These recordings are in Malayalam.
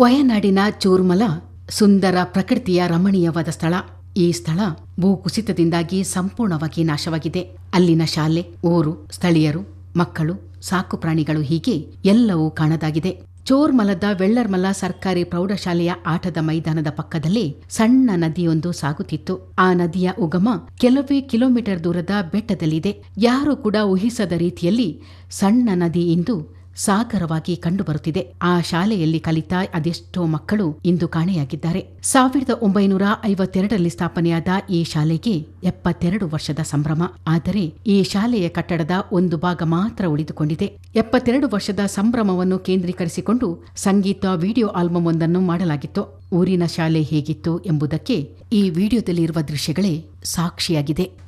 ವಯನಾಡಿನ ಚೂರ್ಮಲ, ಸುಂದರ ಪ್ರಕೃತಿಯ ರಮಣೀಯವಾದ ಸ್ಥಳ. ಈ ಸ್ಥಳ ಭೂಕುಸಿತದಿಂದಾಗಿ ಸಂಪೂರ್ಣವಾಗಿ ನಾಶವಾಗಿದೆ. ಅಲ್ಲಿನ ಶಾಲೆ, ಊರು, ಸ್ಥಳೀಯರು, ಮಕ್ಕಳು ಸಾಕು ಪ್ರಾಣಿಗಳು ಹೀಗೆ ಎಲ್ಲವೂ ಕಾಣದಾಗಿದೆ. ಚೋರ್ಮಲದ ವೆಳ್ಳರ್ಮಲ ಸರ್ಕಾರಿ ಪ್ರೌಢಶಾಲೆಯ ಆಟದ ಮೈದಾನದ ಪಕ್ಕದಲ್ಲಿ ಸಣ್ಣ ನದಿಯೊಂದು ಸಾಗುತ್ತಿತ್ತು. ಆ ನದಿಯ ಉಗಮ ಕೆಲವೇ ಕಿಲೋಮೀಟರ್ ದೂರದ ಬೆಟ್ಟದಲ್ಲಿದೆ. ಯಾರೂ ಕೂಡ ಊಹಿಸದ ರೀತಿಯಲ್ಲಿ ಸಣ್ಣ ನದಿ ಇಂದು ಸಾಗರವಾಗಿ ಕಂಡುಬರುತ್ತಿದೆ. ಆ ಶಾಲೆಯಲ್ಲಿ ಕಲಿತ ಅದೆಷ್ಟೋ ಮಕ್ಕಳು ಇಂದು ಕಾಣೆಯಾಗಿದ್ದಾರೆ. ಸಾವಿರದ ಒಂಬೈನೂರ ಐವತ್ತೆರಡರಲ್ಲಿ ಸ್ಥಾಪನೆಯಾದ ಈ ಶಾಲೆಗೆ ಎಪ್ಪತ್ತೆರಡು ವರ್ಷದ ಸಂಭ್ರಮ. ಆದರೆ ಈ ಶಾಲೆಯ ಕಟ್ಟಡದ ಒಂದು ಭಾಗ ಮಾತ್ರ ಉಳಿದುಕೊಂಡಿದೆ. ಎಪ್ಪತ್ತೆರಡು ವರ್ಷದ ಸಂಭ್ರಮವನ್ನು ಕೇಂದ್ರೀಕರಿಸಿಕೊಂಡು ಸಂಗೀತ, ವಿಡಿಯೋ ಆಲ್ಬಮ್ ಒಂದನ್ನು ಮಾಡಲಾಗಿತ್ತು. ಊರಿನ ಶಾಲೆ ಹೇಗಿತ್ತು ಎಂಬುದಕ್ಕೆ ಈ ವಿಡಿಯೋದಲ್ಲಿರುವ ದೃಶ್ಯಗಳೇ ಸಾಕ್ಷಿಯಾಗಿದೆ.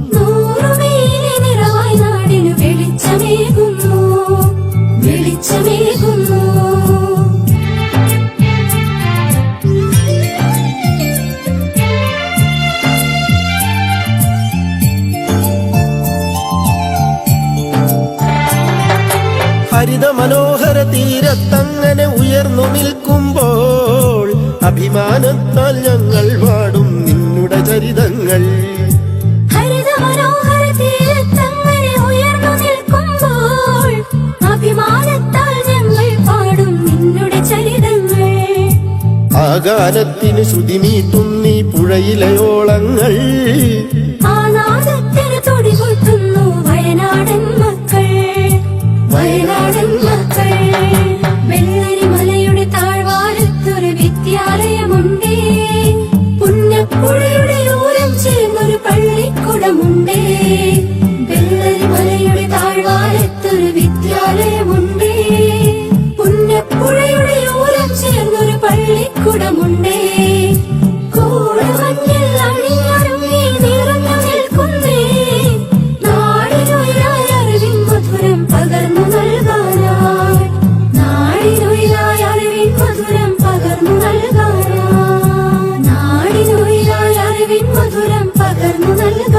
ഹരിത മനോഹര തീരത്തങ്ങനെ ഉയർന്നു നിൽക്കുമ്പോൾ അഭിമാനത്താൽ ഞങ്ങൾ പാടും നിന്നുടെ ചരിതങ്ങൾ. ആകാരത്തിന് മനോഹര നീ പുഴയിലെ ഓളങ്ങൾ. ആ നാദത്തിന് തുടികൊട്ടുന്നു പള്ളിക്കുടമുണ്ടേ കൂടമഞ്ഞിൽ നിറഞ്ഞു നിൽക്കുന്നേ. നാടിനുയരായ അറിവിൻ മധുരം പകർന്നു നൽകാനായി. നാടിനുയരായ അറിവിൻ മധുരം പകർന്നു നൽകാനായി. നാടിനുയരായ അറിവിൻ മധുരം പകർന്നു നൽകാനായി.